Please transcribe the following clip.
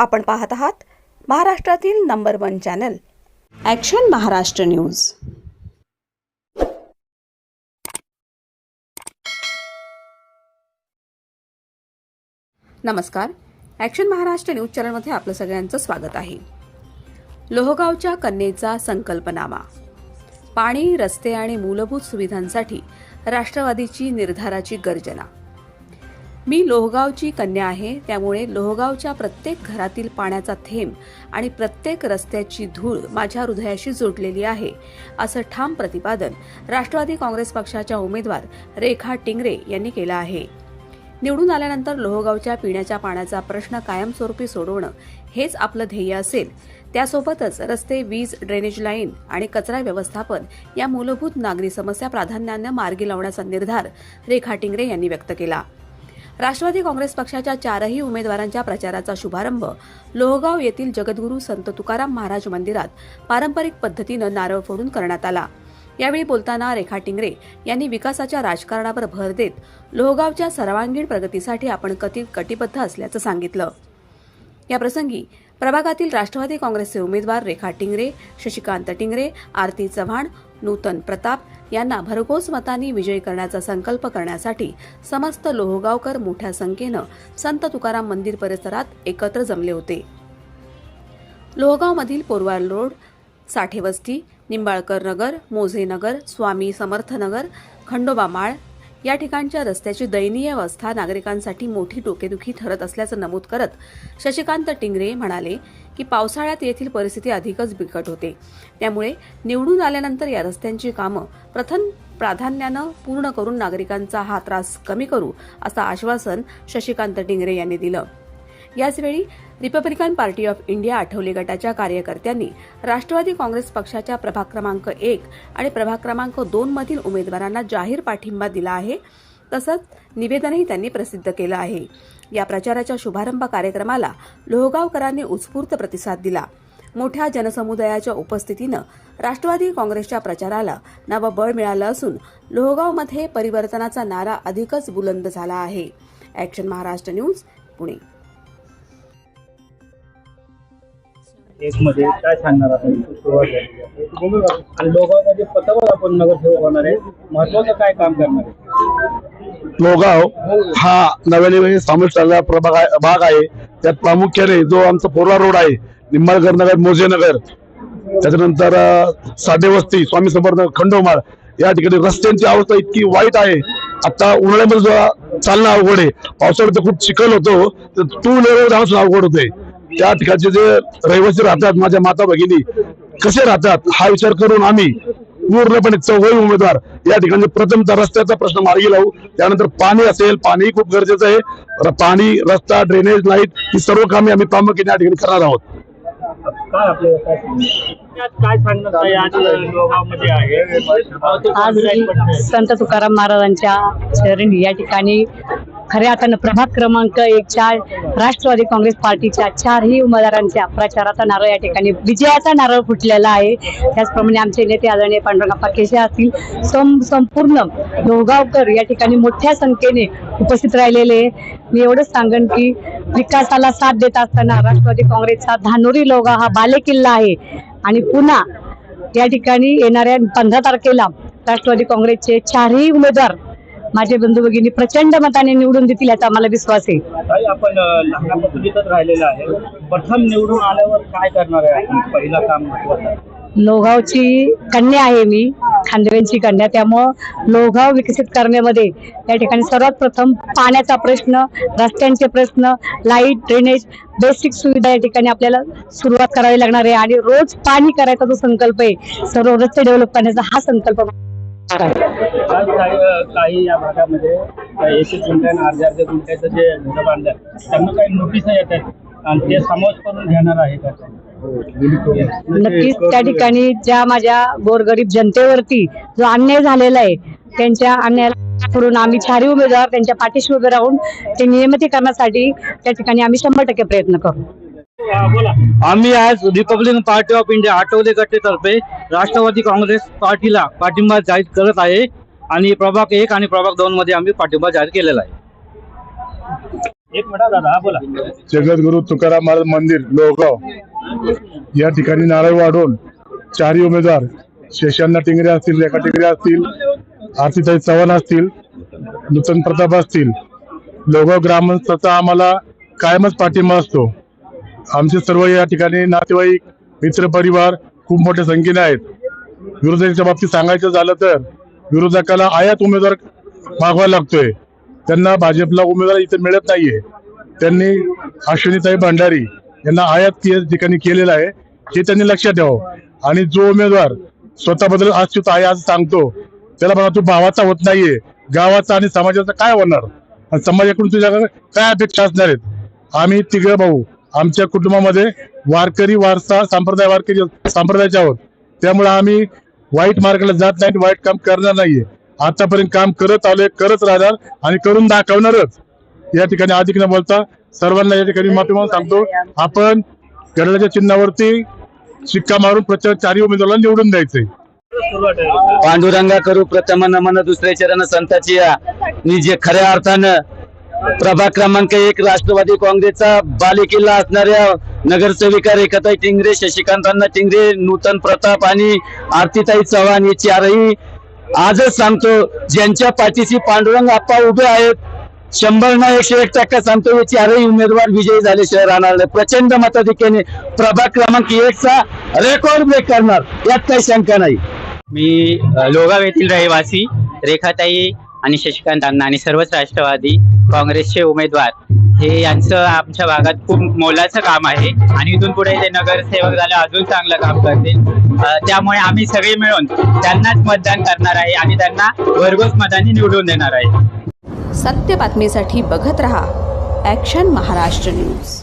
आपण पाहत आहात महाराष्ट्रातील number one channel. Action Maharashtra news. नमस्कार. ॲक्शन महाराष्ट्र न्यूज चॅनलमध्ये आपलं सगळ्यांचं स्वागत आहे. लोहगावच्या कन्येचा संकल्पनामा. पाणी रस्ते आणि मूलभूत सुविधांसाठी राष्ट्रवादीची निर्धाराची गर्जना. मी लोहगावची कन्या आहे त्यामुळे लोहगावच्या प्रत्येक घरातील पाण्याचा थेंब आणि प्रत्येक रस्त्याची धूळ माझ्या हृदयाशी जोडलेली आहे असं ठाम प्रतिपादन राष्ट्रवादी काँग्रेस पक्षाच्या उमेदवार रेखा टिंगरे यांनी केलं आहे. निवडून आल्यानंतर लोहगावच्या पिण्याच्या पाण्याचा प्रश्न कायमस्वरूपी सोडवणं हेच आपलं ध्येय असेल. त्यासोबतच रस्ते वीज ड्रेनेज लाईन आणि कचरा व्यवस्थापन या मूलभूत नागरी समस्या प्राधान्यानं मार्गी लावण्याचा निर्धार रेखा टिंगरे यांनी व्यक्त केला. राष्ट्रवादी काँग्रेस पक्षाच्या चारही उमेदवारांच्या प्रचाराचा शुभारंभ लोहगाव येथील जगद्गुरू संत तुकाराम महाराज मंदिरात पारंपरिक पद्धतीनं नारळ फोडून करण्यात आला. यावेळी बोलताना रेखा टिंगरे यांनी विकासाच्या राजकारणावर भर देत लोहगावच्या सर्वांगीण प्रगतीसाठी आपण कथित कटिबद्ध असल्याचं सांगितलं. याप्रसंगी प्रभागातील राष्ट्रवादी काँग्रेसचे उमेदवार रेखा टिंगरे शशिकांत टिंगरे आरती चव्हाण नूतन प्रताप यांना भरघोस मतांनी विजयी करण्याचा संकल्प करण्यासाठी समस्त लोहगावकर मोठ्या संख्येनं संत तुकाराम मंदिर परिसरात एकत्र जमले होते. लोहगावमधील पोरवाल रोड साठेवस्ती निंबाळकर नगर मोझे नगर स्वामी समर्थनगर खंडोबा माळ या ठिकाणच्या रस्त्याची दयनीय अवस्था नागरिकांसाठी मोठी डोकेदुखी ठरत असल्याचं नमूद करत शशिकांत टिंगरे म्हणाले की पावसाळ्यात येथील परिस्थिती अधिकच बिकट होते. त्यामुळे निवडून आल्यानंतर या रस्त्यांची कामं प्रथम प्राधान्यानं पूर्ण करून नागरिकांचा हा त्रास कमी करू असं आश्वासन शशिकांत टिंगरे यांनी दिलं. याचवेळी republican party of India Athawale गटाच्या कार्यकर्त्यांनी राष्ट्रवादी काँग्रेस पक्षाच्या प्रभाग क्रमांक एक आणि प्रभाग क्रमांक दोन मधील उमेदवारांना जाहीर पाठिंबा दिला आहे तसंच निवेदनही त्यांनी प्रसिद्ध केलं आहे. या प्रचाराच्या शुभारंभ कार्यक्रमाला लोहगावकरांनी उत्स्फूर्त प्रतिसाद दिला. मोठ्या जनसमुदायाच्या उपस्थितीनं राष्ट्रवादी काँग्रेसच्या प्रचाराला नवं बळ मिळालं असून लोहगावमध्ये परिवर्तनाचा नारा अधिकच बुलंद झाला आहे. Action Maharashtra news Pune. एक मध्ये काय सांगणार आपण? सुरुवात झाली आहे. आणि लोगांमध्ये पथावर आपण नगरसेवक होणार आहे. महत्वाचं काय काम करणार आहे? लोगाव हा नव्याने सामील झालेला प्रभाग आहे- भाग आहे. त्यात प्रामुख्याने जो आमचा पोरला रोड आहे निंबाळकर नगर मोजे नगर त्याच्यानंतर अं, साडेवस्ती स्वामी समर्थ खंडोमाळ या ठिकाणी रस्त्यांची अवस्था इतकी वाईट आहे. आता उन्हाळ्यामध्ये जो चालणं अवघड आहे. पावसाळ्यात तर खूप चिखल होतो. तर टू व्हीलर जाऊन अवघड होते त्या ठिकाणचे जे रहिवासी राहतात माझ्या माता भगिनी कसे राहतात हा विचार करून आम्ही पूर्णपणे चौघही उमेदवार या ठिकाणी प्रथमतः रस्त्याचा प्रश्न मार्गी लावू. त्यानंतर पाणी असेल पाणी खूप गरजेचं आहे. पाणी रस्ता ड्रेनेज लाइट ही सर्व कामे आम्ही प्रामुख्याने या ठिकाणी करणार आहोत? आज संत तुकाराम महाराजांच्या चरणी या ठिकाणी खऱ्या अर्थानं प्रभाग क्रमांक एक चार राष्ट्रवादी काँग्रेस पार्टीच्या चारही उमेदवारांच्या प्रचाराचा नारळ या ठिकाणी विजयाचा नारळ फुटलेला आहे. त्याचप्रमाणे आमचे नेते आदरणीय पांडुरंगा पाकेशे असतील संपूर्ण लोहगावकर या ठिकाणी मोठ्या संख्येने उपस्थित राहिलेले मी एवढंच सांगेन की विकासाला साथ देत असताना राष्ट्रवादी काँग्रेसचा धानोरी लोगा हा बालेकिल्ला आहे. आणि पुन्हा या ठिकाणी येणाऱ्या पंधरा तारखेला राष्ट्रवादी काँग्रेसचे चारही उमेदवार माझे बंधू भगिनी प्रचंड मताने निवडून देतील याचा आम्हाला विश्वास आहे. ताई आपण अं, लहानापासून इथंच राहिलेलं आहे. प्रथम निवडून आल्यावर काय करणार आहे आपण? पहिला काम महत्वाचं आहे. लोहगावची कन्या आहे मी खांदवेंची कन्या. त्यामुळं लोहगाव विकसित करण्यामध्ये या ठिकाणी सर्वात प्रथम पाण्याचा प्रश्न रस्त्यांचे प्रश्न लाइट ड्रेनेज बेसिक सुविधा या ठिकाणी आपल्याला सुरुवात करावी लागणार आहे. आणि रोज पाणी करायचा जो संकल्प आहे सर्व रस्ते डेव्हलप करण्याचा हा संकल्प काही या भागामध्ये एक एक गुंठ्यानं अर्ध्या अर्ध्या गुंठ्याचं जे घरं बांधलं त्यांना काही नोटीस येत आहेत. आणि ते समाज करून घेणार आहे का? नक्कीच त्या ठिकाणी ज्या माझ्या गोरगरीब जनतेवरती जो अन्याय झालेला आहे त्यांच्या अन्यायाला करून आम्ही चारही उमेदवार त्यांच्या पाठीशी उभे राहून ते नियमितीकरणासाठी त्या ठिकाणी आम्ही शंभर टक्के प्रयत्न करू. आम्ही आज republican party of India Athawale गटतर्फे Rashtravadi Congress पार्टीला पाठिंबा जाहीर करत आहे आणि प्रभाग एक आणि प्रभाग दोन मध्ये आम्ही पाठिंबा जाहीर केलेला आहे. एक मिनिट दादा बोला. जगद्गुरु तुकाराम महाराज मंदिर लोहगाव. या ठिकाणी नारळ वाढवून चारही उमेदवार शेषांना टिंगरे असतील रेखा टिंगरे असतील आरतीताई चव्हाण असतील नूतन प्रताप असतील. लोहगाव ग्रामस्थाचा आम्हाला कायमच पाठिंबा असतो. आमचे सर्व या ठिकाणी नातेवाईक मित्र परिवार खूप मोठ्या संख्येने आहेत. विरोधकांच्या बाबतीत सांगायचं झालं तर विरोधकाला आयात उमेदवार मागवायला लागतोय. त्यांना भाजपला उमेदवार इथे मिळत नाहीये. त्यांनी अश्विनीताई भंडारी यांना आयात या ठिकाणी केलेला आहे. हे त्यांनी लक्षात ठेवावं. आणि जो उमेदवार स्वतःबद्दल अच्युत आहे असं सांगतो त्याला म्हणा तू भावाचा होत नाहीये. गावाचा आणि समाजाचा काय होणार? आणि समाजाकडून तुझ्याकडे काय अपेक्षा असणार आहेत? आम्ही तिघ भाऊ आमच्या कुटुंबामध्ये वारकरी वारसा संप्रदाय वारकरी संप्रदायाचे आहोत. त्यामुळे आम्ही वाईट मार्गाला जात नाही आणि वाईट काम करणार नाहीये. आतापर्यंत काम करत आलोय करत राहणार आणि करून दाखवणारच. या ठिकाणी अधिक न बोलता सर्वांना या ठिकाणी माफी म्हणून सांगतो. आपण गडाच्या चिन्हावरती शिक्का मारून प्रचार चारही उमेदवारांना निवडून द्यायचंय. पांडुरंगा करू प्रथम नमन दुसऱ्या चरण संताची या. जे खऱ्या अर्थानं प्रभाग क्रमांक एक राष्ट्रवादी काँग्रेसचा बालेकिल्ला असणाऱ्या नगरसेविका रेखाताई टिंगरे शशिकांतांना टिंगरे नूतन प्रताप आणि आरतीताई चव्हाण हे चारही आजच सांगतो ज्यांच्या पाठीशी पांडुरंग आप्पा उभे आहेत. शंभर ना एकशे एक टक्का सांगतो हे चारही उमेदवार विजयी झाल्याशिवाय राहणार नाही. प्रचंड मताधिक्याने प्रभाग क्रमांक एक चा रेकॉर्ड ब्रेक करणार. यात काही शंका नाही. मी लोगाव येथील रहिवासी रेखाताई आणि शशिकांत अण्णा आणि सर्वच राष्ट्रवादी काँग्रेसचे उमेदवार. हे यांचं आमच्या भागात खूप मोलाचं काम आहे. आणि इथून पुढे ते नगरसेवक झाले अजून चांगलं काम करतील. त्यामुळे आम्ही सगळे मिळून त्यांनाच मतदान करणार आहे आणि त्यांना भरघोस मतांनी निवडून देणार आहे. सत्य बातमीसाठी बघत रहा ॲक्शन महाराष्ट्र न्यूज